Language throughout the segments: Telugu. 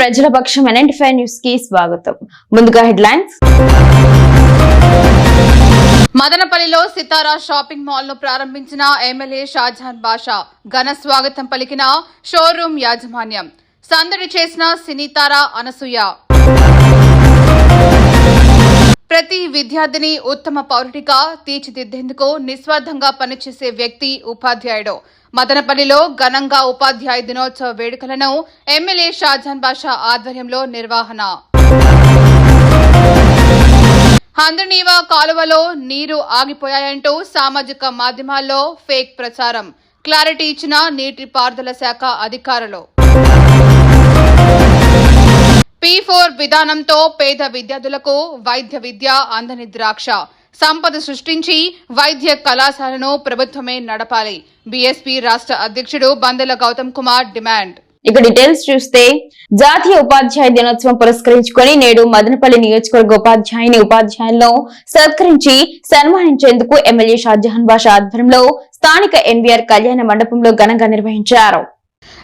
ప్రజల పక్షం ఎన్ఎంటీ న్యూస్కి స్వాగతం. ముందుగా హెడ్లైన్స్. మదనపల్లిలో సితారా షాపింగ్ మాల్ను ప్రారంభించిన ఎమ్మెల్యే షాజహాన్ బాషా ఘన స్వాగతం పలికిన షోరూం యాజమాన్యం. సందడి చేసిన సినీతార అనసూయ. ప్రతి విద్యార్థిని ఉత్తమ పౌరుడిగా తీర్చిదిద్దేందుకు నిస్వార్థంగా పనిచేసే వ్యక్తి ఉపాధ్యాయుడు. మదనపల్లిలో ఘనంగా ఉపాధ్యాయ దినోత్సవ వేడుకలను ఎమ్మెల్యే షాజాన్ బాషా ఆధ్వర్యంలో నిర్వహణ. హంద్రనీవా కాలువలో నీరు ఆగిపోయాయంటూ సామాజిక మాధ్యమాల్లో ఫేక్ ప్రచారం. క్లారిటీ ఇచ్చిన నీటిపారుదల శాఖ అధికారులు. పీ ఫోర్ విధానంతో పేద విద్యార్థులకు వైద్య విద్య అందని ద్రాక్ష సంపద సృష్టించి వైద్య కళాశాలను ప్రభుత్వమే నడపాలి. బీఎస్పీ రాష్ట్ర అధ్యక్షుడు బందెల గౌతమ్ కుమార్ డిమాండ్. ఇక డీటెయిల్స్ చూస్తే జాతీయ ఉపాధ్యాయ దినోత్సవం పురస్కరించుకొని నేడు మదనపల్లి నియోజకవర్గ ఉపాధ్యాయుని ఉపాధ్యాయులను సత్కరించి సన్మానించేందుకు ఎమ్మెల్యే షాజహాన్ బాషా ఆధ్వర్యంలో స్థానిక ఎన్వీఆర్ కళ్యాణ మండపంలో ఘనంగా నిర్వహించారు.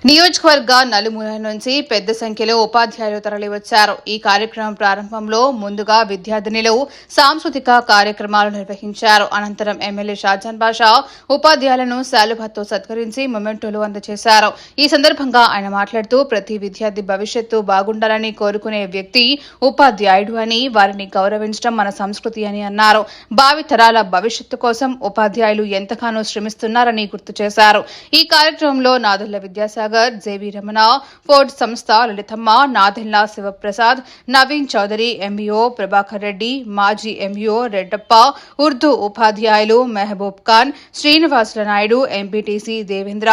నియోజకవర్గ నలుమూల నుంచి పెద్ద సంఖ్యలో ఉపాధ్యాయులు తరలివచ్చారు. ఈ కార్యక్రమం ప్రారంభంలో ముందుగా విద్యార్థినిలు సాంస్కృతిక కార్యక్రమాలు నిర్వహించారు. అనంతరం ఎమ్మెల్యే షాజాన్ బాషా ఉపాధ్యాయులను శాలుభాతో సత్కరించి మొమెంటోలు అందజేశారు. ఈ సందర్భంగా ఆయన మాట్లాడుతూ ప్రతి విద్యార్థి భవిష్యత్తు బాగుండాలని కోరుకునే వ్యక్తి ఉపాధ్యాయుడు అని వారిని గౌరవించడం మన సంస్కృతి అని అన్నారు. భావితరాల భవిష్యత్తు కోసం ఉపాధ్యాయులు ఎంతగానో శ్రమిస్తున్నారని గుర్తు చేశారు. ఈ కార్యక్రమంలో నాదుల విద్యాసాగర్ జేవి రమణ ఫోర్డ్ సంస్థ లలితమ్మ నాదెళ్ళ శివప్రసాద్ నవీన్ చౌదరి ఎంఈఓ ప్రభాకర్ రెడ్డి మాజీ ఎంఈఓ రెడ్డప్ప ఉర్దూ ఉపాధ్యాయులు Mehboob Khan Srinivasula Naidu MPTC Devendra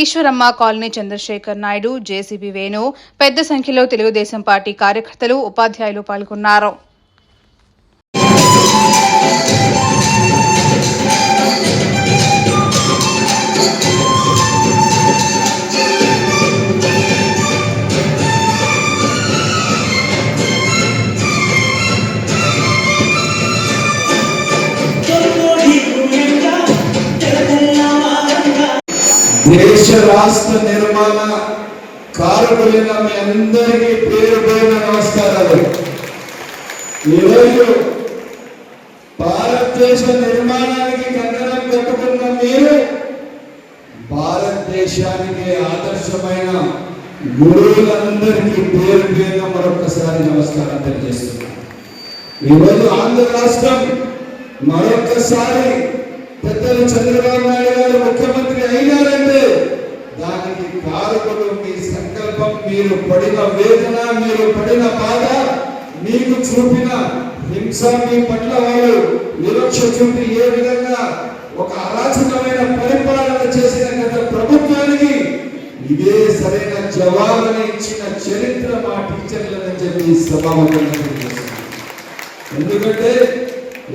Eswaramma colony Chandrashekar Naidu JCB Venu పెద్ద సంఖ్యలో తెలుగుదేశం పార్టీ కార్యకర్తలు ఉపాధ్యాయులు పాల్గొన్నారు. దేశ రాష్ట్ర నిర్మాణ కారకులైన మీ అందరికీ పేరు పేరు నమస్కారాలు. ఈరోజు భారతదేశ నిర్మాణానికి కంకణం కట్టుకున్న మీరు భారతదేశానికి ఆదర్శమైన గురువులందరికీ పేరు పేరున మరొకసారి నమస్కారం తెలియజేస్తున్నాను ఈరోజు ఆంధ్ర రాష్ట్రం మరొకసారి పెద్దలు చంద్రబాబు నాయుడు గారు ముఖ్యమంత్రి అయినారంటే దానికి కారకులు మీ సంకల్పం మీరు పడిన వేదన మీరు పడిన బాధ మీకు చూపిన హింస మీ పట్ల వాళ్ళు వివక్ష చూపి ఏ విధంగా ఒక అరాచకమైన పరిపాలన చేసిన గత ప్రభుత్వానికి ఇదే సరైన జవాబుని ఇచ్చిన చరిత్ర మా టీచర్లని చెప్పి ఈ సభాముఖంగా ఎందుకంటే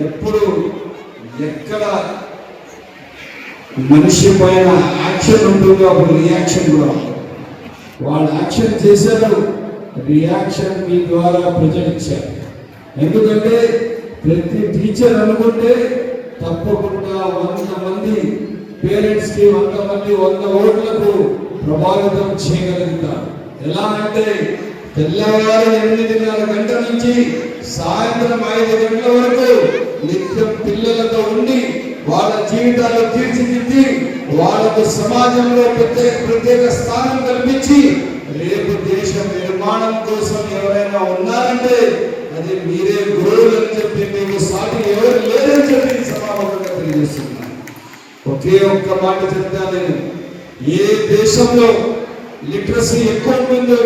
ఎప్పుడు ఎక్కడ మనిషి పైన యాక్షన్ ఉంటుంది అప్పుడు రియాక్షన్ కూడా. వాళ్ళు యాక్షన్ చేశారు రియాక్షన్ మీ ద్వారా ప్రజలు ఇచ్చారు ఎందుకంటే ప్రతి టీచర్ అనుకుంటే తప్పకుండా వంద మంది పేరెంట్స్కి వంద మంది వంద ఓట్లకు ప్రభావితం చేయగలుగుతారు. ఎలా అంటే తెల్లవారు ఎనిమిదిన్నర గంటల నుంచి సాయంత్రం ఐదు గంటల వరకు నిత్యం పిల్లలతో ఉండి వాళ్ళ జీవితాలు తీర్చిదిద్ది వాళ్ళకు సమాజంలో ప్రత్యేక ప్రత్యేక స్థానం కల్పించి రేపు దేశ నిర్మాణం కోసం ఎవరైనా ఉన్నారంటే అది మీరే గురువులు అని చెప్పి మీకు సాటి ఎవరు లేరని చెప్పి సమాపకంగా సభాముఖంగా తెలియజేస్తున్నాను ఒకే ఒక్క మాట చెప్తా నేను. ఏ దేశంలో లిటరసీ ఎక్కువ ఉంటుందో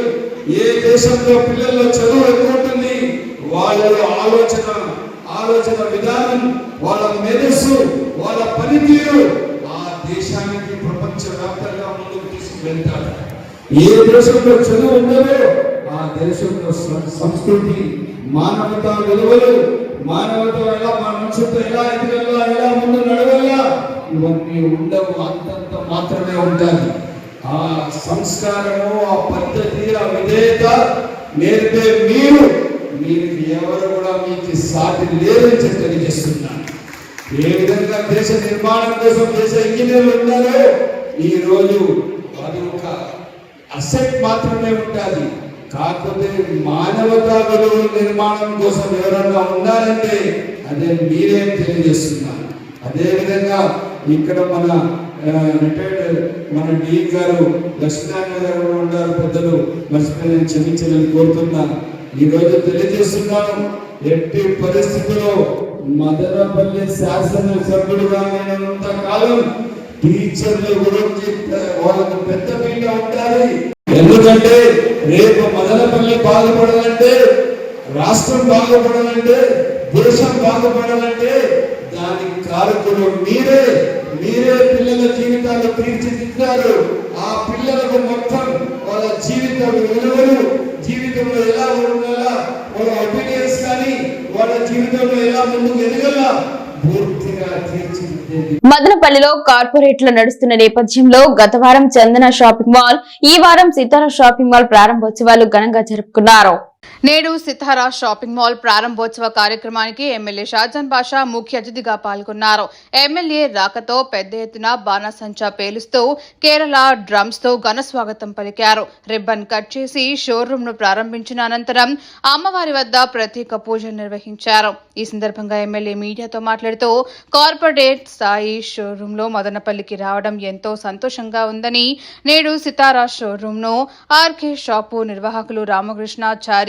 ఏ దేశంలో పిల్లల్లో చదువు ఎక్కువ ఉంటుంది వాళ్ళ ఆలోచన ఆలోచన విధానం వాళ్ళ మేధస్సు వాళ్ళ పనితీరు ఆ దేశానికి ప్రపంచ వ్యాప్తంగా ముందుకు తీసుకువెళ్తారు. ఏ దేశంలో చదువు ఉండదో ఆ దేశంలో సంస్కృతి మానవత విలువలు మానవత ఎలా మనుషులతో ఎలా ఎదగల్లా ఎలా ముందు నడవల్లా ఇవన్నీ ఉండవు అంతంత మాత్రమే ఉండాలి. ఆ సంస్కారము ఆ పద్ధతి ఆ విధేయత నేర్పే మీరు మీరు ఎవరు కూడా మీకు సాటి లేదని చెప్పి తెలియజేస్తున్నాను. ఏ విధంగా దేశ నిర్మాణం కోసం దేశ ఇంజనీర్లు ఉన్నారో ఈ రోజు అది ఒక అసెట్ మాత్రమే ఉండాలి కాకపోతే మానవతా విలువల నిర్మాణం కోసం ఎవరన్నా ఉండాలంటే అదే మీరే తెలియజేస్తున్నారు అదేవిధంగా ఇక్కడ మన రిటైర్డ్ మన డీన్ గారు లక్ష్మీనారాయణ గారు ఉన్నారు పెద్దలు. మర్చిపోయి క్షమించాలని కోరుతున్నాను. ఈ తెలియజేస్తున్నాను ఎట్టి పరిస్థితుల్లో మదనపల్లి శాసన సభ్యుడుగా నేను కాలం టీచర్ల గురించి వాళ్ళకు పెద్ద పీట ఉండాలి. ఎందుకంటే రేపు మదనపల్లి బాగుపడాలంటే రాష్ట్రం బాగుపడాలంటే దేశం బాగుపడాలంటే దానికి కారకులు మీరే మీరే పిల్లల జీవితాలు తీర్చిదిద్దారు. ఆ పిల్లలకు మొత్తం వాళ్ళ జీవితం విలువలు జీవితంలో ఎలా ఉండాలా? వాళ్ళ ఒపీనియన్స్ కానీ వాళ్ళ జీవితంలో ఎలా ముందుకు ఎదగల్లా పూర్తిగా తీర్చిదిద్దేది. మదనపల్లిలో కార్పొరేట్లు నడుస్తున్న నేపథ్యంలో గత వారం చందన షాపింగ్ మాల్ ఈ వారం సితారా షాపింగ్ మాల్ ప్రారంభోత్సవాలు ఘనంగా జరుపుకున్నారు. నేడు సితారా షాపింగ్ మాల్ ప్రారంభోత్సవ కార్యక్రమానికి ఎమ్మెల్యే షాజాన్ బాషా ముఖ్య అతిథిగా పాల్గొన్నారు. ఎమ్మెల్యే రాకతో పెద్ద ఎత్తున బాణాసంచా పేలుస్తూ కేరళ డ్రమ్స్తో ఘన స్వాగతం పలికారు. రిబ్బన్ కట్ చేసి షోరూమ్ను ప్రారంభించిన అనంతరం అమ్మవారి వద్ద ప్రత్యేక పూజలు నిర్వహించారు. ఈ సందర్భంగా ఎమ్మెల్యే మీడియాతో మాట్లాడుతూ కార్పొరేట్ స్థాయి షోరూమ్లో మదనపల్లికి రావడం ఎంతో సంతోషంగా ఉందని నేడు సితారా షోరూమ్ను ఆర్కే షాపు నిర్వాహకులు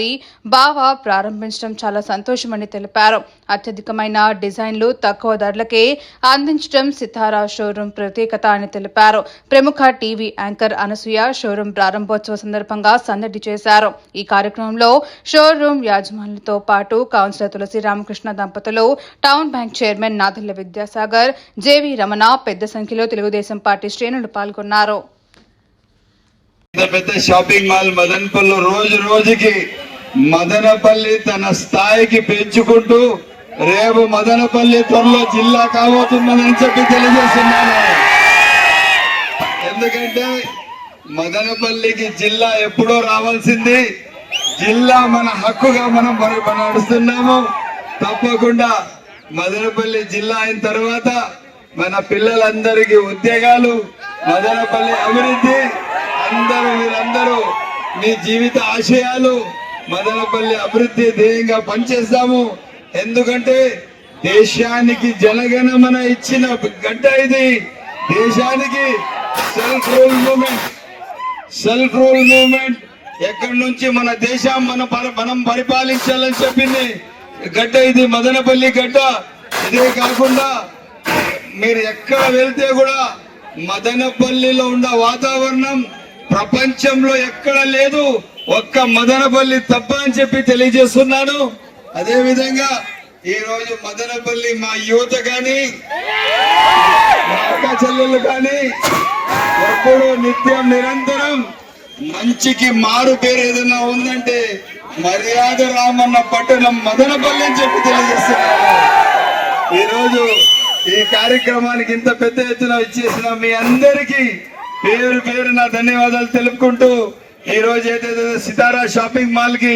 రామకృష్ణాచారి బావ ప్రారంభించడం చాలా సంతోషమని తెలిపారు. అత్యధికమైన డిజైన్లు తక్కువ ధరలకే అందించడం సితారా షోరూం ప్రత్యేకత అని తెలిపారు. ప్రముఖ టీవీ యాంకర్ అనసూయ షోరూం ప్రారంభోత్సవ సందర్భంగా సందడి చేశారు. ఈ కార్యక్రమంలో షోరూం యాజమానులతో పాటు కౌన్సిలర్ తులసి రామకృష్ణ దంపతులు town bank chairman Nadalla Vidyasagar JV Ramana పెద్ద సంఖ్యలో తెలుగుదేశం పార్టీ శ్రేణులు పాల్గొన్నారు. పెద్ద షాపింగ్ మాల్ మదనపల్లి రోజు రోజుకి మదనపల్లి తన స్థాయికి పెంచుకుంటూ రేపు మదనపల్లి త్వరలో జిల్లా కాబోతుందని చెప్పి తెలియజేస్తున్నాను. ఎందుకంటే మదనపల్లికి జిల్లా ఎప్పుడో రావాల్సింది. జిల్లా మన హక్కుగా మనం మనం నడుస్తున్నాము. తప్పకుండా మదనపల్లి జిల్లా అయిన తర్వాత మన పిల్లలందరికీ ఉద్యోగాలు మదనపల్లి అభివృద్ధి అందరూ మీరందరూ మీ జీవిత ఆశయాలు మదనపల్లి అభివృద్ధి ధ్యేయంగా పనిచేస్తాము. ఎందుకంటే దేశానికి జనగణమన ఇచ్చిన గడ్డ ఇది. దేశానికి self rule movement self rule movement ఎక్కడి నుంచి మన దేశం మన మనం పరిపాలించాలని చెప్పింది గడ్డ ఇది మదనపల్లి గడ్డ. ఇదే కాకుండా మీరు ఎక్కడ వెళ్తే కూడా మదనపల్లిలో ఉన్న వాతావరణం ప్రపంచంలో ఎక్కడ లేదు. ఒక్క మదనపల్లి తప్ప అని చెప్పి తెలియజేస్తున్నాను. అదే విధంగా ఈ రోజు మదనపల్లి మా యువత కానీ మా అక్క చెల్లెలు కానీ ఎప్పుడు నిత్యం నిరంతరం మంచికి మారు పేరు ఏదైనా ఉందంటే మర్యాద రామన్న పట్టణం మదనపల్లి అని చెప్పి తెలియజేస్తున్నాను. ఈరోజు ఈ కార్యక్రమానికి ఇంత పెద్ద ఎత్తున ఇచ్చేసిన మీ అందరికీ పేరు పేరు నా ధన్యవాదాలు తెలుపుకుంటూ ఈ రోజు ఏదైతే సితారా షాపింగ్ మాల్కి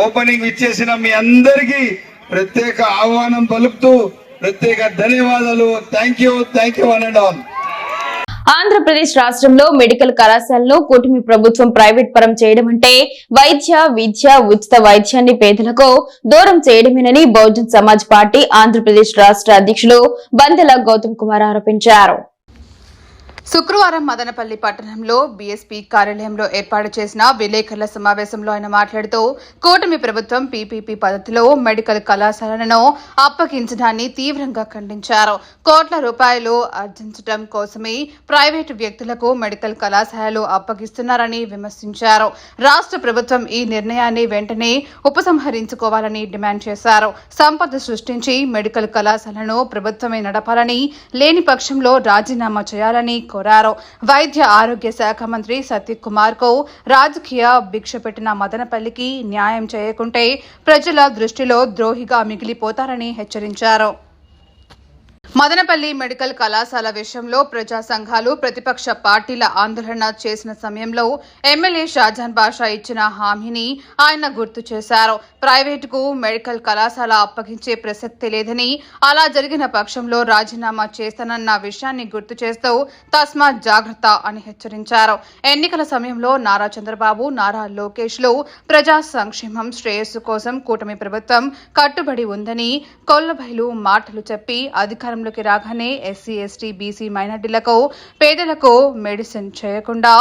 ఓపెనింగ్ ఇచ్చేసిన మీ అందరికీ ప్రత్యేక ఆహ్వానం పలుకుతూ ప్రత్యేక ధన్యవాదాలు. Thank you thank you one and all Andhra Pradesh రాష్ట్రంలో మెడికల్ కళాశాలను కూటమి ప్రభుత్వం ప్రైవేట్ పరం చేయడం అంటే వైద్య విద్య ఉచిత వైద్యాన్ని పేదలకు దూరం చేయడమేనని బహుజన్ సమాజ్ పార్టీ ఆంధ్రప్రదేశ్ రాష్ట్ర అధ్యక్షులు బందెల గౌతమ్ కుమార్ ఆరోపించారు. శుక్రవారం మదనపల్లి పట్టణంలో బీఎస్పీ కార్యాలయంలో ఏర్పాటు చేసిన విలేకరుల సమావేశంలో ఆయన మాట్లాడుతూ కూటమి ప్రభుత్వం పీపీపీ పద్ధతిలో మెడికల్ కళాశాలలను అప్పగించడాన్ని తీవ్రంగా ఖండించారు. కోట్ల రూపాయలు ఆర్జించడం కోసమే ప్రైవేటు వ్యక్తులకు మెడికల్ కళాశాలలు అప్పగిస్తున్నారని విమర్శించారు. రాష్ట్ర ప్రభుత్వం ఈ నిర్ణయాన్ని వెంటనే ఉపసంహరించుకోవాలని డిమాండ్ చేశారు. సంపద సృష్టించి మెడికల్ కళాశాలను ప్రభుత్వమే నడపాలని లేని పక్షంలో రాజీనామా చేయాలని కోరారు. వైద్య ఆరోగ్య శాఖ మంత్రి సత్యకుమార్కు రాజకీయ భిక్ష పెట్టిన మదనపల్లికి న్యాయం చేయకుంటే ప్రజల దృష్టిలో ద్రోహిగా మిగిలిపోతారని హెచ్చరించారు. మదనపల్లి మెడికల్ కళాశాల విషయంలో ప్రజా సంఘాలు ప్రతిపక్ష పార్టీల ఆందోళన చేసిన సమయంలో ఎమ్మెల్యే షాజాన్ బాషా ఇచ్చిన హామీని ఆయన గుర్తు చేశారు. ప్రైవేటుకు మెడికల్ కళాశాల అప్పగించే ప్రసక్తి లేదని అలా జరిగిన పక్షంలో రాజీనామా చేస్తానన్న విషయాన్ని గుర్తు చేస్తూ తస్మాత్ జాగ్రత్త అని హెచ్చరించారు. ఎన్నికల సమయంలో నారా చంద్రబాబు నారా లోకేష్లు ప్రజా సంక్షేమం శ్రేయస్సు కోసం కూటమి ప్రభుత్వం కట్టుబడి ఉందని కొల్లభైలు మాటలు చెప్పి అధికారం అధికారంలోకి రాగానే ఎస్సీ ఎస్టీ బీసీ మైనార్టీలకు పేదలకు మెడిసిన్ చేయకుండా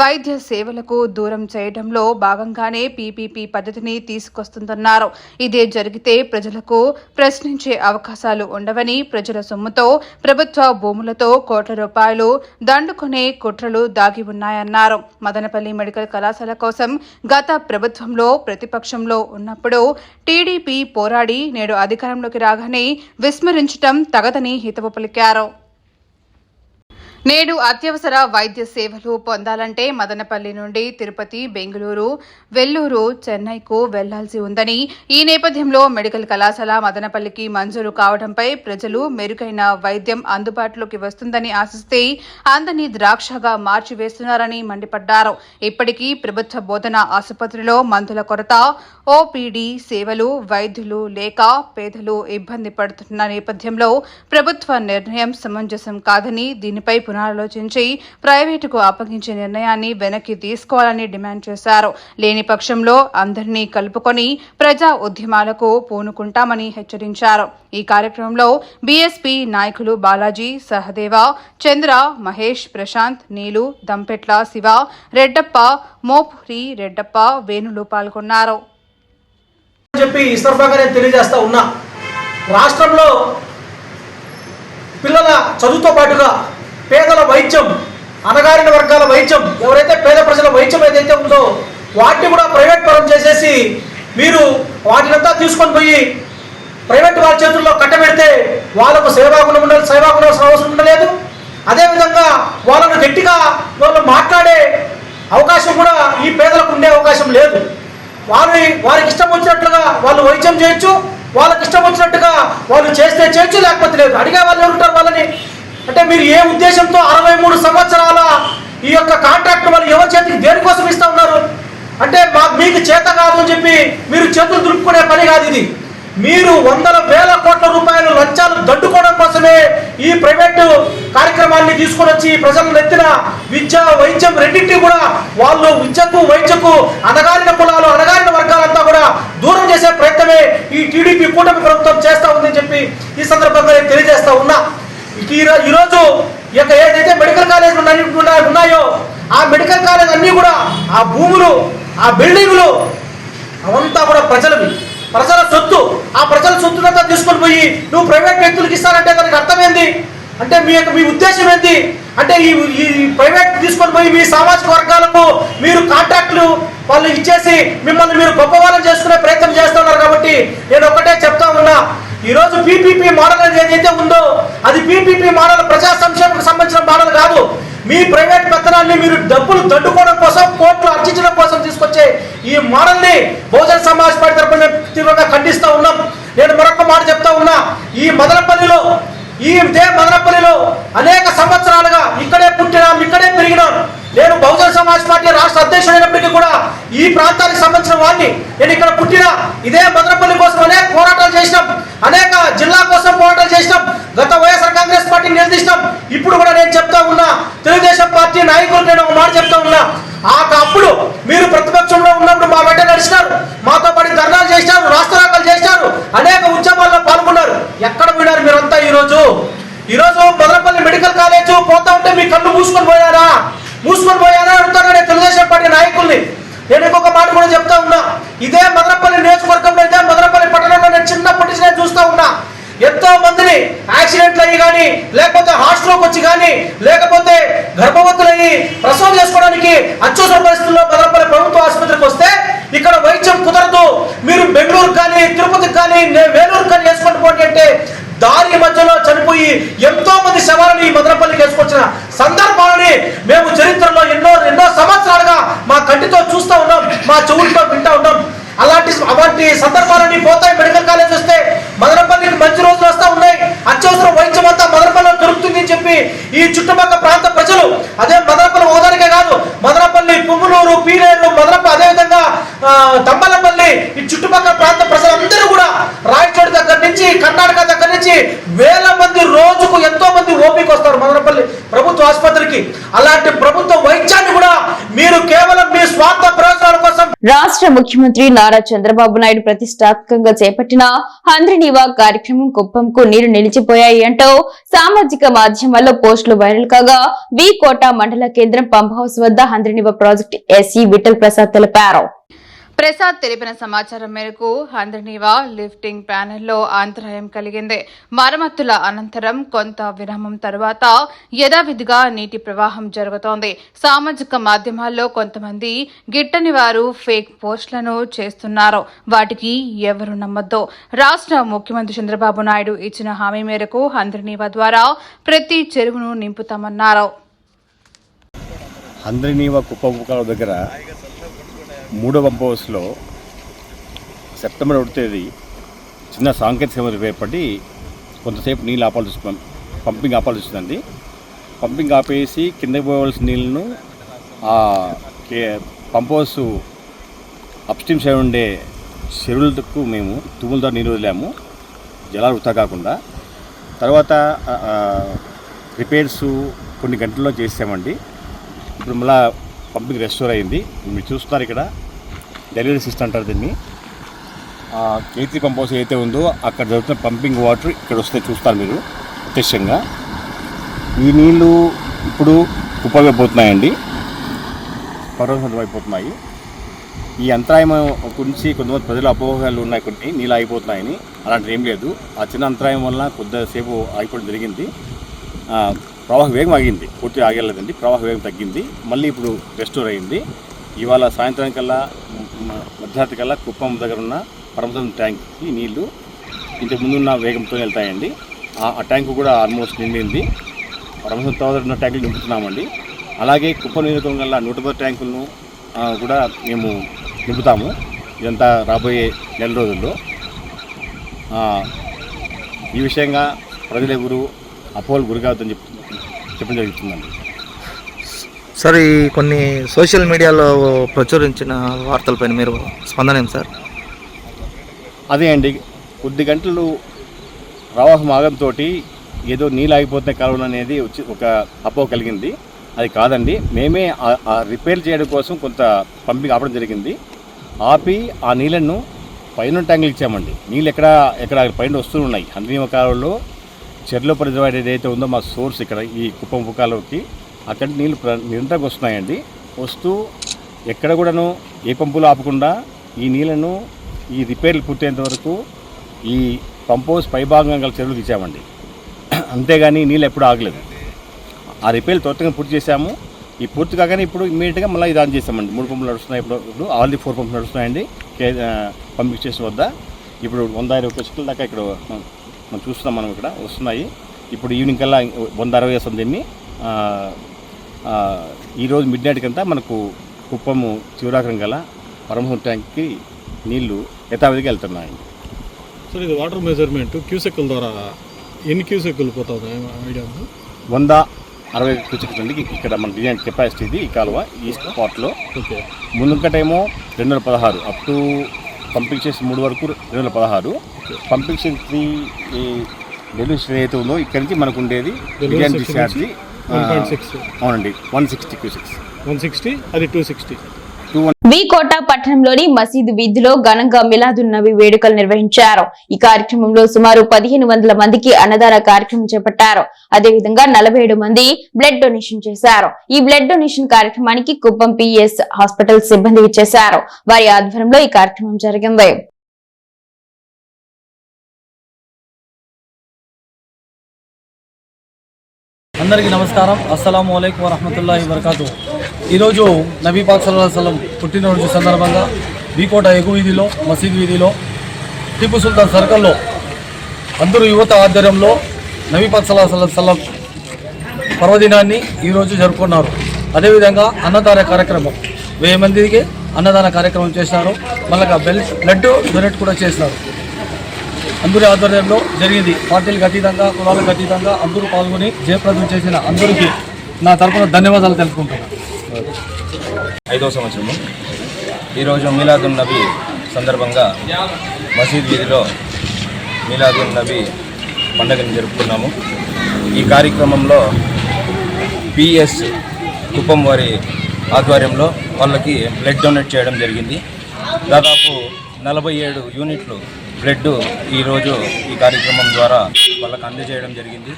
వైద్య సేవలకు దూరం చేయడంలో భాగంగానే పీపీపీ పద్ధతిని తీసుకొస్తుందన్నారు. ఇదే జరిగితే ప్రజలకు ప్రశ్నించే అవకాశాలు ఉండవని ప్రజల సొమ్ముతో ప్రభుత్వ భూములతో కోట్ల రూపాయలు దండుకునే కుట్రలు దాగి ఉన్నాయన్నారు. మదనపల్లి మెడికల్ కళాశాల కోసం గత ప్రభుత్వంలో ప్రతిపక్షంలో ఉన్నప్పుడు టీడీపీ పోరాడి నేడు అధికారంలోకి రాగానే విస్మరించడం తగదని హితవు పలికారు. నేడు అత్యవసర వైద్య సేవలు పొందాలంటే మదనపల్లి నుండి తిరుపతి బెంగళూరు వెల్లూరు చెన్నైకు వెళ్ళాల్సి ఉందని ఈ నేపథ్యంలో మెడికల్ కళాశాల మదనపల్లికి మంజూరు కావడంపై ప్రజలు మెరుగైన వైద్యం అందుబాటులోకి వస్తుందని ఆశిస్తే అందని ద్రాక్షగా మార్చివేస్తున్నారని మండిపడ్డారు. ఇప్పటికీ ప్రభుత్వ బోధన ఆసుపత్రిలో మందుల కొరత ఓపీడీ సేవలు వైద్యులు లేక పేదలు ఇబ్బంది పడుతున్న నేపథ్యంలో ప్రభుత్వ నిర్ణయం సమంజసం కాదని దీనిపై పునరాలోచించి ప్రైవేటుకు అప్పగించే నిర్ణయాన్ని వెనక్కి తీసుకోవాలని డిమాండ్ చేశారు. లేని పక్షంలో అందరినీ కలుపుకొని ప్రజా ఉద్యమాలకు పూనుకుంటామని హెచ్చరించారు. ఈ కార్యక్రమంలో బీఎస్పీ నాయకులు బాలాజీ సహదేవ చంద్ర మహేష్ ప్రశాంత్ నీలు దంపెట్ల శివ రెడ్డప్ప మోపురి రెడ్డప్ప వేణులు పాల్గొన్నారు. చెప్పి ఈ సందర్భంగా నేను తెలియజేస్తా ఉన్నా. రాష్ట్రంలో పిల్లల చదువుతో పాటుగా పేదల వైద్యం అణగారిన వర్గాల వైద్యం ఎవరైతే పేద ప్రజల వైద్యం ఏదైతే ఉందో వాటిని కూడా ప్రైవేట్ పరం చేసేసి మీరు వాటినంతా తీసుకొని పోయి ప్రైవేట్ వారి చేతుల్లో కట్టబెడితే వాళ్ళకు సేవాగుణం ఉండాలి సేవాగుణం అవసరం ఉండలేదు. అదేవిధంగా వాళ్ళను గట్టిగా వాళ్ళు మాట్లాడే అవకాశం కూడా ఈ పేదలకు ఉండే అవకాశం లేదు. వారి వారికి ఇష్టం వచ్చినట్లుగా వాళ్ళు వైద్యం చేయొచ్చు వాళ్ళకి ఇష్టం వచ్చినట్టుగా వాళ్ళు చేస్తే చేయొచ్చు లేకపోతే లేదు. అడిగే వాళ్ళు ఎవరు ఉంటారు వాళ్ళని అంటే మీరు ఏ ఉద్దేశంతో అరవై మూడు సంవత్సరాల ఈ యొక్క కాంట్రాక్ట్ వాళ్ళు ఎవరి చేతికి దేనికోసం ఇస్తా ఉన్నారు? అంటే మా మీకు చేత కాదు అని చెప్పి మీరు చేతులు దులుపుకునే పని కాదు ఇది. మీరు వందల వేల కోట్ల రూపాయలు లంచాలు దడ్డుకోవడం కోసమే ఈ ప్రైవేటు కార్యక్రమాన్ని తీసుకొని వచ్చి ప్రజలను ఎత్తిన విద్య వైద్యం రెండింటి కూడా వాళ్ళు విద్యకు వైద్యకు అనగారిన కులాలు అనగారిన వర్గాలంతా కూడా దూరం చేసే ప్రయత్నమే ఈ టీడీపీ కూటమి ప్రభుత్వం చేస్తా ఉందని చెప్పి ఈ సందర్భంగా నేను తెలియజేస్తా ఉన్నా. ఈరోజు ఈ యొక్క ఏదైతే మెడికల్ కాలేజ్ ఉన్నాయో ఆ మెడికల్ కాలేజ్ అన్నీ కూడా ఆ భూములు ఆ బిల్డింగులు అవంతా కూడా ప్రజలవి. ప్రజల సొత్తు. ఆ ప్రజల సొత్తునంతా తీసుకొని పోయి నువ్వు ప్రైవేట్ వ్యక్తులకు ఇస్తానంటే దానికి అర్థమేంది? అంటే మీ యొక్క మీ ఉద్దేశం ఏంటి అంటే ఈ ఈ ప్రైవేట్ తీసుకొని పోయి మీ సామాజిక వర్గాలకు మీరు కాంట్రాక్టులు వాళ్ళు ఇచ్చేసి మిమ్మల్ని మీరు గొప్ప వాళ్ళని చేసుకునే ప్రయత్నం చేస్తున్నారు కాబట్టి నేను ఒకటే చెప్తా ఉన్నా. ఈరోజు పీపీపీ మోడల్ అనేది ఏదైతే ఉందో అది పీపీపీ మోడల్ ప్రజా సంక్షేమకు సంబంధించిన మోడల్ కాదు. మీ ప్రైవేట్ పెత్తనాన్ని మీరు డబ్బులు దండుకోవడం కోసం కోర్టులు అర్చించడం కోసం తీసుకొచ్చే ఈ మోడల్ని బహుజన సమాజ్ పార్టీ తరపున తీవ్రంగా ఖండిస్తూ ఉన్నాం. నేను మరొక మాట చెప్తా ఉన్నా ఈ మదనపల్లిలో ఈ ఇదే మదనపల్లిలో అనేక సంవత్సరాలుగా ఇక్కడే పుట్టినాం ఇక్కడే పెరిగినాం. నేను బహుజన సమాజ్ పార్టీ రాష్ట్ర అధ్యక్షుడైనప్పటికీ కూడా ఈ ప్రాంతానికి సంబంధించిన వాడిని నేను ఇక్కడ పుట్టిన ఇదే మదనపల్లి కోసం అనేక పోరాటాలు చేసినాం అనేక జిల్లా కోసం పోరాటాలు చేసినాం గత వైఎస్ఆర్ కాంగ్రెస్ పార్టీ నిలదీసినాం. ఇప్పుడు కూడా నేను చెప్తా ఉన్నా తెలుగుదేశం పార్టీ నాయకులు నేను ఒక మాట చెప్తా ఉన్నా ఆ అప్పుడు మీరు ప్రతిపక్షంలో ఉన్నప్పుడు మా వెంట నడిచినారు మాతో పాటు ధర్నాలు చేసినారు రాష్ట్రాలు చేసినారు అనేక ఉద్యమాల్లో పాల్గొన్నారు. ఎక్కడ పోయినారు మీరంతా ఈరోజు? ఈరోజు భద్రపల్లి మదనపల్లి మెడికల్ కాలేజ్ పోతా ఉంటే మీ కళ్ళు మూసుకొని పోయారా? మూసుకొని పోయారా? అడుగుతాను తెలుగుదేశం పార్టీ నాయకుల్ని. నేను ఇంకొక మాట కూడా చెప్తా ఉన్నా. ఇదే మదనపల్లి నియోజకవర్గంలో ఇదే మదనపల్లి పట్టణంలో నేను చిన్నప్పటి నుంచి నేను చూస్తా ఉన్నా. ఎంతో మందిని యాక్సిడెంట్లు అయ్యి కానీ లేకపోతే హార్ట్ స్ట్రోక్ వచ్చి కానీ లేకపోతే గర్భవతులయ్యి ప్రసవం చేసుకోవడానికి అత్యవసర పరిస్థితుల్లో మదనపల్లి ప్రభుత్వ ఆసుపత్రికి వస్తే ఇక్కడ వైద్యం కుదరదు. మీరు బెంగళూరు కానీ తిరుపతికి కానీ వేలూరు కానీ వేసుకుంటూ పోండి అంటే దారి మధ్యలో చనిపోయి ఎంతో మంది శవాలను ఈ మదనపల్లికి వేసుకొచ్చిన సందర్భాలని మేము చరిత్రలో ఎన్నో ఎన్నో సంవత్సరాలుగా మా కంటితో చూస్తూ ఉన్నాం మా చెవులతో వింటూ ఉన్నాం. అలాంటి అలాంటి సందర్భాలని పోతాయి మెడికల్ కాలేజ్ వస్తే మదనపల్లికి మంచి రోజులు వస్తూ ఉన్నాయి. అత్యవసర వైద్యం అంతా మదనపల్లిలో దొరుకుతుంది అని చెప్పి ఈ చుట్టుపక్కల ప్రాంత ప్రజలు అదే మదనపల్లి ఓదానికే కాదు మదనపల్లి పువ్వులూరు పీలేరు మదనపల్లి అదేవిధంగా ఆ, తమ్మలపల్లి ఈ చుట్టుపక్కల ప్రాంత ప్రజలందరూ కూడా రాయచోటి దగ్గర నుంచి కర్ణాటక దగ్గర నుంచి వేల మంది రోజుకు ఎంతో మంది ఓపిక వస్తారు మదనపల్లి ప్రభుత్వ ఆసుపత్రికి. అలాంటి ప్రభుత్వ వైద్యాన్ని కూడా మీరు కేవలం మీ స్వార్థ ప్రయోజనాల కోసం రాష్ట్ర ముఖ్యమంత్రి నారా చంద్రబాబు నాయుడు ప్రతిష్టాత్మకంగా చేపట్టిన హంద్రినీవా కార్యక్రమం కుప్పంకు నీరు నిలిచిపోయాయి అంటూ సామాజిక మాధ్యమాల్లో పోస్టులు వైరల్ కాగా వి కోట మండల కేంద్రం పంప్ హౌస్ వద్ద హంద్రినీవా ప్రాజెక్టు ఎస్ఈ విఠల్ ప్రసాద్ తెలిపారు. ప్రసాద్ తెలిపిన సమాచారం మేరకు హంద్రనీవా లిఫ్టింగ్ ప్యానెల్లో అంతరాయం కలిగింది. మరమ్మతుల అనంతరం కొంత విరామం తర్వాత యథావిధిగా నీటి ప్రవాహం జరుగుతోంది. సామాజిక మాధ్యమాల్లో కొంతమంది గిట్టని వారు ఫేక్ పోస్టులను చేస్తున్నారు. వాటికి ఎవరు నమ్మద్దు? రాష్ట్ర ముఖ్యమంత్రి చంద్రబాబు నాయుడు ఇచ్చిన హామీ మేరకు హంద్రనీవా ద్వారా ప్రతి చెరువును నింపుతామన్నారు. కుప్ప దగ్గర మూడో పంప్ సెప్టెంబర్ ఒకటి తేదీ చిన్న సాంకేతిక సమస్య ఏర్పడి కొంతసేపు నీళ్ళు ఆపాల్సి వస్తుంది పంపింగ్ ఆపాల్సి వస్తుందండి పంపింగ్ ఆపేసి కిందకి పోవాల్సిన నీళ్ళను ఆ కే- పంప్ హౌస్ అప్స్ట్రీమ్ సైడ్ ఉండే చెరువులకు మేము తుమ్ములతో నీళ్ళు వదిలాము. జలాలు వృధా కాకుండా. తర్వాత రిపేర్స్ కొన్ని గంటల్లో చేసామండి ఇప్పుడు మళ్ళీ పంపింగ్ రెస్టోర్ అయింది. మీరు చూస్తున్నారు ఇక్కడ. డెలివరీ సిస్టమ్ అంటారు దీన్ని. కేతి పంప్ హౌస్ ఏదైతే ఉందో అక్కడ జరుగుతున్న పంపింగ్ వాటర్ ఇక్కడ వస్తే చూస్తారు మీరు ప్రత్యక్షంగా ఈ నీళ్ళు ఇప్పుడు కుప్పమైపోతున్నాయండి పర్వతం అయిపోతున్నాయి. ఈ అంతరాయం గురించి కొంతమంది ప్రజలు అపోహలు ఉన్నాయి. కొన్ని నీళ్ళు ఆగిపోతున్నాయని అలాంటిది ఏం లేదు. ఆ చిన్న అంతరాయం వల్ల కొద్దిసేపు ఆగిపోవడం జరిగింది. ప్రవాహ వేగం ఆగింది. పూర్తిగా ఆగలేదండి ప్రవాహ వేగం తగ్గింది. మళ్ళీ ఇప్పుడు రెస్టోర్ అయింది. ఇవాళ సాయంత్రం కల్లా మధ్యరాత్రి కల్లా కుప్పం దగ్గర ఉన్న పరమతం ట్యాంక్కి నీళ్ళు ఇంతకు ముందున్న వేగంతో వెళ్తాయండి. ఆ ట్యాంకు కూడా ఆల్మోస్ట్ నిండింది. పరమతం తర్వాత ఉన్న ట్యాంకులు నింపుతున్నామండి. అలాగే కుప్పం నియోజకవర్గం వల్ల నూట పది ట్యాంకులను కూడా మేము నింపుతాము. ఇదంతా రాబోయే నెల రోజుల్లో. ఈ విషయంగా ప్రజలు ఎవరు అపోహలు గురికావద్దని చెప్పి చెప్పడం జరుగుతుందండి. సార్ ఈ కొన్ని సోషల్ మీడియాలో ప్రచురించిన వార్తలపైన మీరు స్పందన ఏం సార్? అదే అండి కొద్ది గంటలు ప్రవాహం ఆగంతో ఏదో నీళ్ళు ఆగిపోతున్న కాలువలు అనేది వచ్చి ఒక అపోహ కలిగింది. అది కాదండి మేమే ఆ- రిపేర్ చేయడం కోసం కొంత పంపింగ్ ఆపడం జరిగింది. ఆపి ఆ నీళ్ళను పైన ట్యాంకులు ఇచ్చామండి. నీళ్ళు ఎక్కడ ఎక్కడ పైన వస్తూ ఉన్నాయి. హంద్రీమ కాలువలో చెర్లో రిజర్వాయర్ ఏదైతే ఉందో మా సోర్స్ ఇక్కడ ఈ కుప్పం పుకాలోకి అక్కడ నీళ్ళు ప్ర- నిరంతరంగా వస్తున్నాయండి. వస్తూ ఎక్కడ కూడాను ఏ పంపులు ఆపకుండా ఈ నీళ్ళను ఈ రిపేర్లు పూర్తయ్యేంత వరకు ఈ పంపోస్ హౌస్ పైభాగం గల చెరువులు ఇచ్చామండి. అంతేగాని నీళ్ళు ఎప్పుడు ఆగలేదు. ఆ రిపేర్లు త్వరగా పూర్తి చేశాము. ఈ పూర్తి కాగానే ఇప్పుడు ఇమీడియట్గా మళ్ళీ ఇది ఆన్ చేసామండి మూడు పంపులు నడుస్తున్నాయి ఇప్పుడు ఇప్పుడు ఆల్రెడీ ఫోర్ పంపులు నడుస్తున్నాయండి. కే పంపింగ్ స్టేషన్ వద్ద. ఇప్పుడు వంద ఇరవై పచ్చుకల దాకా ఇక్కడ మనం చూస్తున్నాం మనం ఇక్కడ వస్తున్నాయి. ఇప్పుడు ఈవినింగ్ కల్లా వంద అరవై వస్తుంది ఆ, ఈరోజు మిడ్ నైట్కి అంతా మనకు కుప్పము చివరాకరం గల పరమహం ట్యాంక్కి నీళ్ళు యథావిధిగా వెళ్తున్నాయండి సార్ ఇది వాటర్ మెజర్మెంట్. క్యూసెక్కుల ద్వారా ఎన్ని క్యూసెక్కులు పోతుంది ఐడియా వంద అరవై కూర్చుకుంటుంది అండి ఇక్కడ మన డిజైన్ కెపాసిటీ ఇది ఈ కాలువ ఈ స్పాట్లో. ఓకే. ముందుకటేమో రెండు వేల పదహారు అప్ టు పంపింగ్ చేసి మూడు వరకు రెండు వేల పదహారు. పంపింగ్ త్రీ ఈ డెలివరీ స్టేషన్ ఏదైతే ఉందో ఇక్కడి నుంచి మనకు ఉండేది Delivery డిజైన్ section డిశ్చార్జ్. నుంచి 1.6. అవునండి వన్ సిక్స్టీ క్యూ సిక్స్ వన్ సిక్స్టీ అది టూ సిక్స్టీ టూ వికోట పట్టణంలోని మసీదు వీధిలో ఘనంగా మిలాదున్ నబీ వేడుకలు నిర్వహించారు. ఈ కార్యక్రమంలో సుమారు పదిహేను వందల మందికి అన్నదాన కార్యక్రమం చేపట్టారు. అదేవిధంగా నలభై ఏడు మంది బ్లడ్ డొనేషన్ చేశారు. ఈ బ్లడ్ డొనేషన్ కార్యక్రమానికి కుప్పం పిఎస్ హాస్పిటల్ సిబ్బంది ఇచ్చేశారు వారి ఆధ్వర్యంలో ఈ కార్యక్రమం జరిగింది. అందరికీ నమస్కారం. అస్సలం అయికం వరహమతుల్లాహి ఈరోజు నబీ పాక్ సల్లాహు పుట్టినరోజు సందర్భంగా బీకోట ఎగు వీధిలో మసీద్ వీధిలో టిప్పు సుల్తాన్ సర్కల్లో అందరూ యువత ఆధ్వర్యంలో నబీ పాక్ సల్లాహు పర్వదినాన్ని ఈరోజు జరుపుకున్నారు. అదేవిధంగా అన్నదాన కార్యక్రమం. వెయ్యి మందికి అన్నదాన కార్యక్రమం చేసినారు మళ్ళీ బెల్ బ్లడ్ డొనేట్ కూడా చేసినారు అందరి ఆధ్వర్యంలో జరిగింది. పార్టీలకు అతీతంగా కులాలకు అతీతంగా అందరూ పాల్గొని జయప్రదం చేసిన అందరికీ నా తరపున ధన్యవాదాలు తెలుపుకుంటున్నాను. ఐదవ సంవత్సరము. ఈరోజు మీలాదున్ నబీ సందర్భంగా మసీద్ వీధిలో మీలాదున్ నబీ పండుగను జరుపుకున్నాము. ఈ కార్యక్రమంలో పిఎస్ కుప్పం వారి ఆధ్వర్యంలో వాళ్ళకి బ్లడ్ డొనేట్ చేయడం జరిగింది. దాదాపు నలభై ఏడు యూనిట్లు బ్లడ్ ఈరోజు ఈ కార్యక్రమం ద్వారా వాళ్ళకు అందజేయడం జరిగింది.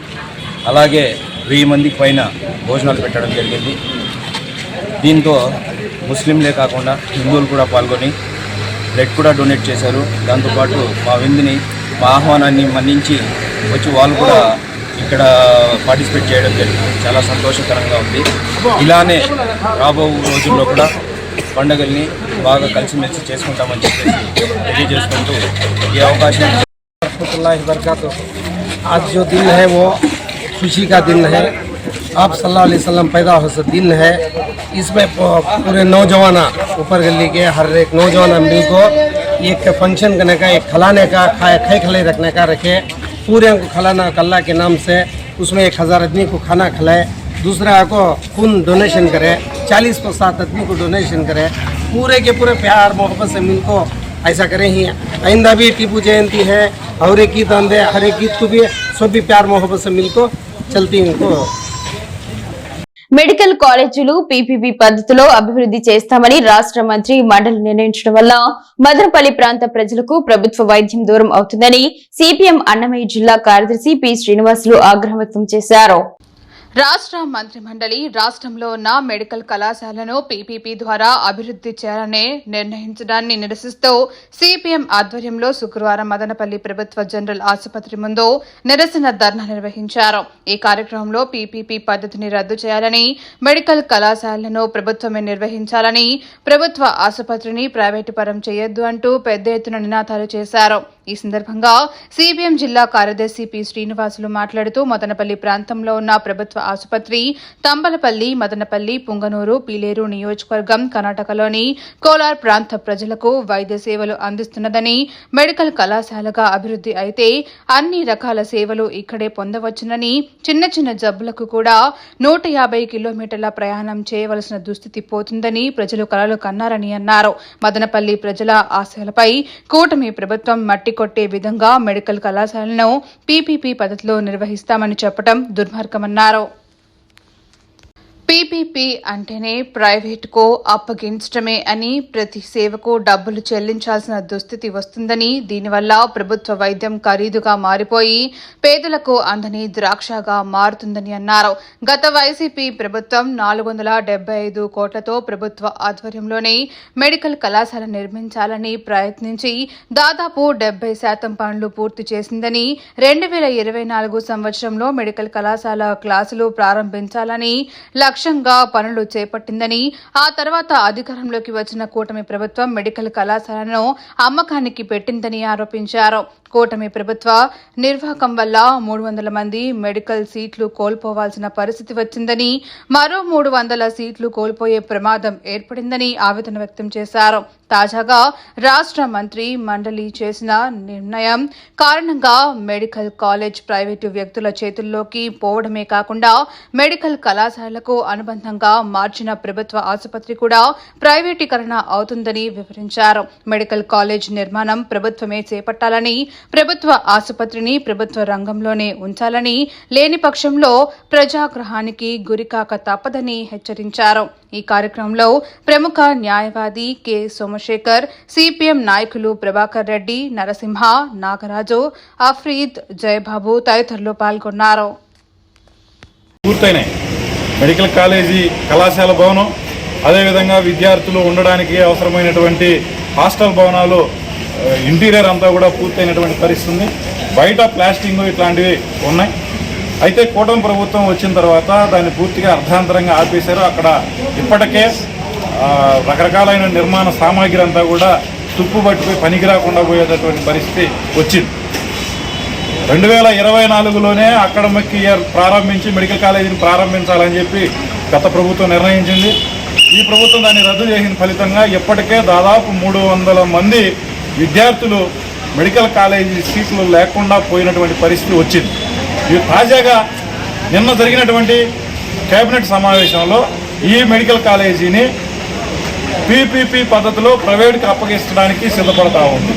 అలాగే వెయ్యి మందికి పైన భోజనాలు పెట్టడం జరిగింది. దీంతో ముస్లింలే కాకుండా హిందువులు కూడా పాల్గొని బ్లడ్ కూడా డొనేట్ చేశారు దాంతోపాటు మా విందుని మా ఆహ్వానాన్ని మన్నించి వచ్చి వాళ్ళు కూడా ఇక్కడ పార్టిసిపేట్ చేయడం జరిగింది చాలా సంతోషకరంగా ఉంది ఇలానే రాబో రోజుల్లో కూడా పండుగల్ని బాగా కలిసిమెలిసి చేసుకుంటామని చెప్పేసి తెలియజేసుకుంటూ ఈ అవకాశం रहमतुल्लाहि वबरकातुह आज जो दिन है वो खुशी का दिन है आप सल्लल्लाहु अलैहि वसल्लम पैदा हो दिन है। इसमें पूरे नौजवान ऊपर गली के हर एक नौजवान मिल को एक फ़ंक्शन करने का, एक खिलाने का, खाए खाए खिलाई रखने का रखे। पूरे को खिलाना अल्लाह के नाम से उसमें एक हज़ार आदमी को खाना खिलाए। दूसरा को खून डोनेशन करे, चालीस को सात आदमी को डोनेशन करे। पूरे के पूरे प्यार, मोहब्बत से मिल को ऐसा करें ही। आइंदा भी टीपू जयंती है, और एक गीत आंदे, हर एक गीत को भी, सब भी प्यार, मोहब्बत से मिल को चलती उनको। మెడికల్ కాలేజీలు పీపీపీ పద్ధతిలో అభివృద్ధి చేస్తామని రాష్ట్ర మంత్రి మండలి నిర్ణయించడం వల్ల మదనపల్లి ప్రాంత ప్రజలకు ప్రభుత్వ వైద్యం దూరం అవుతుందని సిపిఎం అన్నమయ్య జిల్లా కార్యదర్శి పి శ్రీనివాసులు ఆగ్రహం వ్యక్తం చేశారు. రాష్ట్ర మంత్రి మండలి రాష్ట్రంలో ఉన్న మెడికల్ కళాశాలను పీపీపీ ద్వారా అభివృద్ధి చేయాలని నిర్ణయించడాన్ని నిరసిస్తూ సిపిఎం ఆధ్వర్యంలో శుక్రవారం మదనపల్లి ప్రభుత్వ జనరల్ ఆసుపత్రి ముందు నిరసన ధర్నా నిర్వహించారు. ఈ కార్యక్రమంలో పీపీపీ పద్ధతిని రద్దు చేయాలని మెడికల్ కళాశాలను ప్రభుత్వమే నిర్వహించాలని ప్రభుత్వ ఆసుపత్రిని ప్రైవేటు పరం చేయొద్దు అంటూ పెద్ద ఎత్తున నినాదాలు చేశారు. ఈ సందర్భంగా సిపిఎం జిల్లా కార్యదర్శి పి శ్రీనివాసులు మాట్లాడుతూ మదనపల్లి ప్రాంతంలో ఉన్న ప్రభుత్వ ఆసుపత్రి తంబలపల్లి మదనపల్లి పుంగనూరు పీలేరు నియోజకవర్గం కర్ణాటకలోని కోలార్ ప్రాంత ప్రజలకు వైద్య సేవలు అందిస్తున్నదని మెడికల్ కళాశాలగా అభివృద్ధి అయితే అన్ని రకాల సేవలు ఇక్కడే పొందవచ్చునని చిన్న చిన్న జబ్బులకు కూడా నూట యాభై కిలోమీటర్ల ప్రయాణం చేయవలసిన దుస్థితి పోతుందని ప్రజలు కలలు కన్నారని అన్నారు. మదనపల్లి ప్రజల ఆశయాలపై కూటమి ప్రభుత్వం మట్టి కొట్టే విధంగా మెడికల్ కళాశాలను పీపీపీ పద్ధతిలో నిర్వహిస్తామని చెప్పడం దుర్మార్గమన్నారు. పీపీపీ అంటేనే ప్రైవేట్కు అప్పగించడమే అని ప్రతి సేవకు డబ్బులు చెల్లించాల్సిన దుస్థితి వస్తుందని దీనివల్ల ప్రభుత్వ వైద్యం ఖరీదుగా మారిపోయి పేదలకు అందని ద్రాక్షగా మారుతుందని అన్నారు. గత వైసీపీ ప్రభుత్వం నాలుగు వందల డెబ్బై ఐదు కోట్లతో ప్రభుత్వ ఆధ్వర్యంలోనే మెడికల్ కళాశాల నిర్మించాలని ప్రయత్నించి దాదాపు డెబ్బై శాతం పనులు పూర్తి చేసిందని రెండు వేల ఇరవై నాలుగు సంవత్సరంలో మెడికల్ కళాశాల క్లాసులు ప్రారంభించాలని లక్ష్యంగా పనులు చేపట్టిందని ఆ తర్వాత అధికారంలోకి వచ్చిన కూటమి ప్రభుత్వం మెడికల్ కళాశాలను అమ్మకానికి పెట్టిందని ఆరోపించారు. కూటమి ప్రభుత్వ నిర్వాహకం వల్ల మూడు వందల మంది మెడికల్ సీట్లు కోల్పోవాల్సిన పరిస్థితి వచ్చిందని మరో మూడు వందల సీట్లు కోల్పోయే ప్రమాదం ఏర్పడిందని ఆవేదన వ్యక్తం చేశారు. తాజాగా రాష్ట్ర మంత్రి మండలి చేసిన నిర్ణయం కారణంగా మెడికల్ కాలేజ్ ప్రైవేటు వ్యక్తుల చేతుల్లోకి పోవడమే కాకుండా మెడికల్ కళాశాలకు అనుబంధంగా మార్చిన ప్రభుత్వ ఆసుపత్రి కూడా ప్రైవేటీకరణ అవుతుందని వివరించారు. మెడికల్ కాలేజ్ నిర్మాణం ప్రభుత్వమే చేపట్టాలని ప్రభుత్వ ఆసుపత్రిని ప్రభుత్వ రంగంలోనే ఉంచాలని లేని పక్షంలో ప్రజాగ్రహానికి గురికాక తప్పదని హెచ్చరించారు. ఈ కార్యక్రమంలో ప్రముఖ న్యాయవాది కె. సోమశేఖర్ సిపిఎం నాయకులు ప్రభాకర్ రెడ్డి నరసింహ నాగరాజు అఫ్రీద్ జయబాబు తదితరులు పాల్గొన్నారు. మెడికల్ కాలేజీ కళాశాల భవనం అదేవిధంగా విద్యార్థులు ఉండడానికి అవసరమైనటువంటి హాస్టల్ భవనాలు ఇంటీరియర్ అంతా కూడా పూర్తయినటువంటి పరిస్థితి ఉంది బయట ప్లాస్టింగ్ ఇట్లాంటివి ఉన్నాయి. అయితే కూటమి ప్రభుత్వం వచ్చిన తర్వాత దాన్ని పూర్తిగా అర్ధాంతరంగా ఆపేశారు. అక్కడ ఇప్పటికే రకరకాలైన నిర్మాణ సామాగ్రి అంతా కూడా తుప్పు పట్టిపోయి పనికి రాకుండా పోయేటటువంటి పరిస్థితి వచ్చింది. రెండు వేల ఇరవై నాలుగులోనే అకాడమిక్ ఇయర్ ప్రారంభించి మెడికల్ కాలేజీని ప్రారంభించాలని చెప్పి గత ప్రభుత్వం నిర్ణయించింది. ఈ ప్రభుత్వం దాన్ని రద్దు చేసిన ఫలితంగా ఇప్పటికే దాదాపు మూడు వందల మంది విద్యార్థులు మెడికల్ కాలేజీ సీట్లు లేకుండా పోయినటువంటి పరిస్థితి వచ్చింది. ఇవి తాజాగా నిన్న జరిగినటువంటి కేబినెట్ సమావేశంలో ఈ మెడికల్ కాలేజీని పీపీపీ పద్ధతిలో ప్రైవేట్కి అప్పగించడానికి సిద్ధపడతా ఉంది.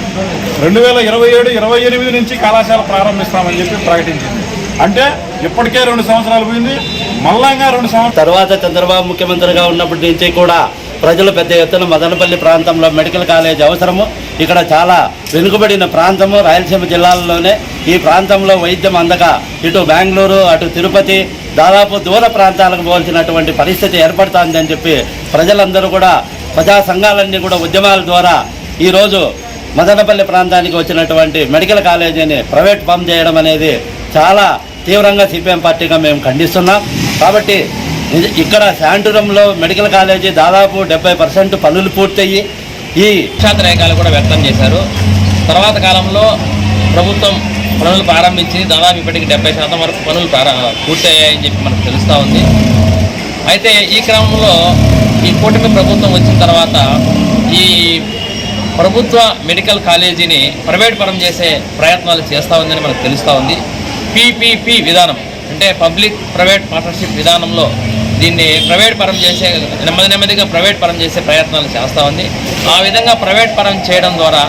రెండు వేల ఇరవై ఏడు ఇరవై ఎనిమిది నుంచి కళాశాల ప్రారంభిస్తామని చెప్పి ప్రకటించింది. అంటే ఇప్పటికే రెండు సంవత్సరాలు పోయింది. మల్లంగా రెండు సంవత్సరాలు తర్వాత చంద్రబాబు ముఖ్యమంత్రిగా ఉన్నప్పటి నుంచి కూడా ప్రజలు పెద్ద ఎత్తున మదనపల్లి ప్రాంతంలో మెడికల్ కాలేజ్ అవసరము. ఇక్కడ చాలా వెనుకబడిన ప్రాంతము. రాయలసీమ జిల్లాల్లోనే ఈ ప్రాంతంలో వైద్యం అందక ఇటు బెంగళూరు అటు తిరుపతి దాదాపు దూర ప్రాంతాలకు పోల్చినటువంటి పరిస్థితి ఏర్పడుతుందని చెప్పి ప్రజలందరూ కూడా ప్రజా సంఘాలన్నీ కూడా ఉద్యమాల ద్వారా ఈరోజు మదనపల్లి ప్రాంతానికి వచ్చినటువంటి మెడికల్ కాలేజీని ప్రైవేట్ పంప్ చేయడం అనేది చాలా తీవ్రంగా సిపిఎం పార్టీగా మేము ఖండిస్తున్నాం. కాబట్టి ఇక్కడ శాంటురంలో మెడికల్ కాలేజీ దాదాపు డెబ్బై పర్సెంట్ పనులు పూర్తయ్యి. ఈ పక్షాంతరేకాలు కూడా వ్యక్తం చేశారు. తర్వాత కాలంలో ప్రభుత్వం పనులు ప్రారంభించి దాదాపు ఇప్పటికి డెబ్బై శాతం వరకు పనులు పూర్తయ్యాయని చెప్పి మనకు తెలుస్తూ ఉంది. అయితే ఈ క్రమంలో ఈ కూటమి ప్రభుత్వం వచ్చిన తర్వాత ఈ ప్రభుత్వ మెడికల్ కాలేజీని ప్రైవేట్ పరం చేసే ప్రయత్నాలు చేస్తూ ఉందని మనకు తెలుస్తూ ఉంది. పీపీపీ విధానం అంటే పబ్లిక్ ప్రైవేట్ పార్ట్నర్షిప్ విధానంలో దీన్ని ప్రైవేట్ పరం చేసే నెమ్మది నెమ్మదిగా ప్రైవేట్ పరం చేసే ప్రయత్నాలు చేస్తూ ఉంది. ఆ విధంగా ప్రైవేట్ పరం చేయడం ద్వారా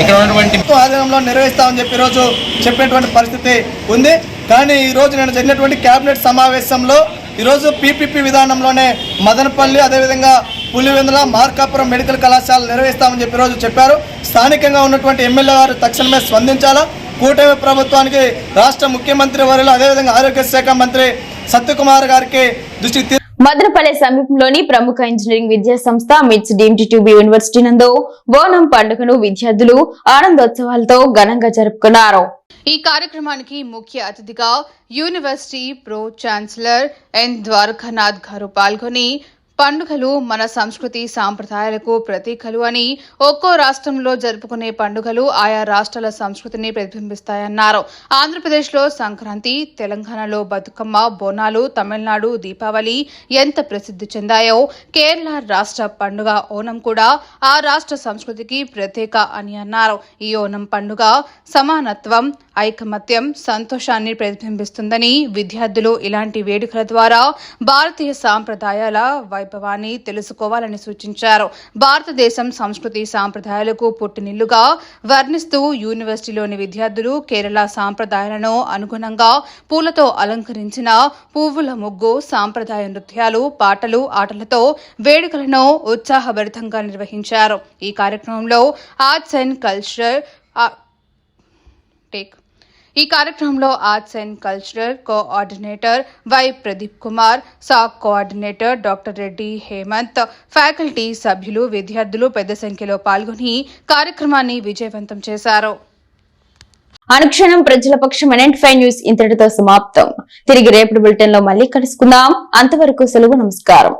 ఇక్కడ ఉన్నటువంటి ఆధ్వర్యంలో ఆధీనంలో నిర్వహిస్తామని చెప్పి ఈరోజు చెప్పినటువంటి పరిస్థితి ఉంది. కానీ ఈరోజు నేను జరిగినటువంటి కేబినెట్ సమావేశంలో ఈరోజు పీపీపీ విధానంలోనే మదనపల్లి అదేవిధంగా పులివెందుల మార్కాపురం మెడికల్ కళాశాల నిర్వహిస్తామని చెప్పి ఈరోజు చెప్పారు. స్థానికంగా ఉన్నటువంటి ఎమ్మెల్యే గారు తక్షణమే స్పందించాలా? కూటమి ప్రభుత్వానికి రాష్ట్ర ముఖ్యమంత్రి వారిలో అదేవిధంగా ఆరోగ్య శాఖ మంత్రి సత్యకుమార్ గారికి దృష్టికి తీ- మదనపల్లె సమీపంలోని ప్రముఖ ఇంజనీరింగ్ విద్యా సంస్థ మిట్స్ డీమ్డ్ ట్యూబ్ యూనివర్సిటీ నందు బోనం పండుగను విద్యార్థులు ఆనందోత్సవాలతో ఘనంగా జరుపుకున్నారు. ఈ కార్యక్రమానికి ముఖ్య అతిథిగా university pro chancellor N Dwarakanath గారు పాల్గొని పండుగలు మన సంస్కృతి సాంప్రదాయాలకు ప్రతీకలు అని ఒక్కో రాష్ట్రంలో జరుపుకునే పండుగలు ఆయా రాష్ట్రాల సంస్కృతిని ప్రతిబింబిస్తాయన్నారు. ఆంధ్రప్రదేశ్లో సంక్రాంతి తెలంగాణలో బతుకమ్మ బోనాలు తమిళనాడు దీపావళి ఎంత ప్రసిద్ధి చెందాయో కేరళ రాష్ట్ర పండుగ ఓనం కూడా ఆ రాష్ట్ర సంస్కృతికి ప్రత్యేక అని అన్నారు. ఈ ఓనం పండుగ సమానత్వం ఐకమత్యం సంతోషాన్ని ప్రతిబింబిస్తుందని విద్యార్థులు ఇలాంటి వేడుకల ద్వారా భారతీయ సాంప్రదాయాల వై వైభవాన్ని తెలుసుకోవాలని సూచించారు. భారతదేశం సంస్కృతి సాంప్రదాయాలకు పుట్టినిల్లుగా వర్ణిస్తూ యూనివర్సిటీలోని విద్యార్థులు కేరళ సాంప్రదాయాలను అనుగుణంగా పూలతో అలంకరించిన పువ్వుల ముగ్గు సాంప్రదాయ నృత్యాలు పాటలు ఆటలతో వేడుకలను ఉత్సాహభరితంగా నిర్వహించారు. ఈ కార్యక్రమంలో ఆర్ట్స్ అండ్ కల్చరల్ టేక్. ఈ కార్యక్రమంలో arts and cultural coordinator Y Pradeep Kumar sock coordinator doctor Reddy Hemanth faculty సభ్యులు విద్యార్థులు పెద్ద సంఖ్యలో పాల్గొని కార్యక్రమాన్ని విజయవంతం చేశారు. అనుక్షణం ప్రజల పక్షం ఫైవ్ న్యూస్ ఇంతటితో సమాప్తం. తిరిగి రేపటి బులెటిన్లో మళ్ళీ కలుసుకుందాం. అంతవరకు సెలవు నమస్కారం.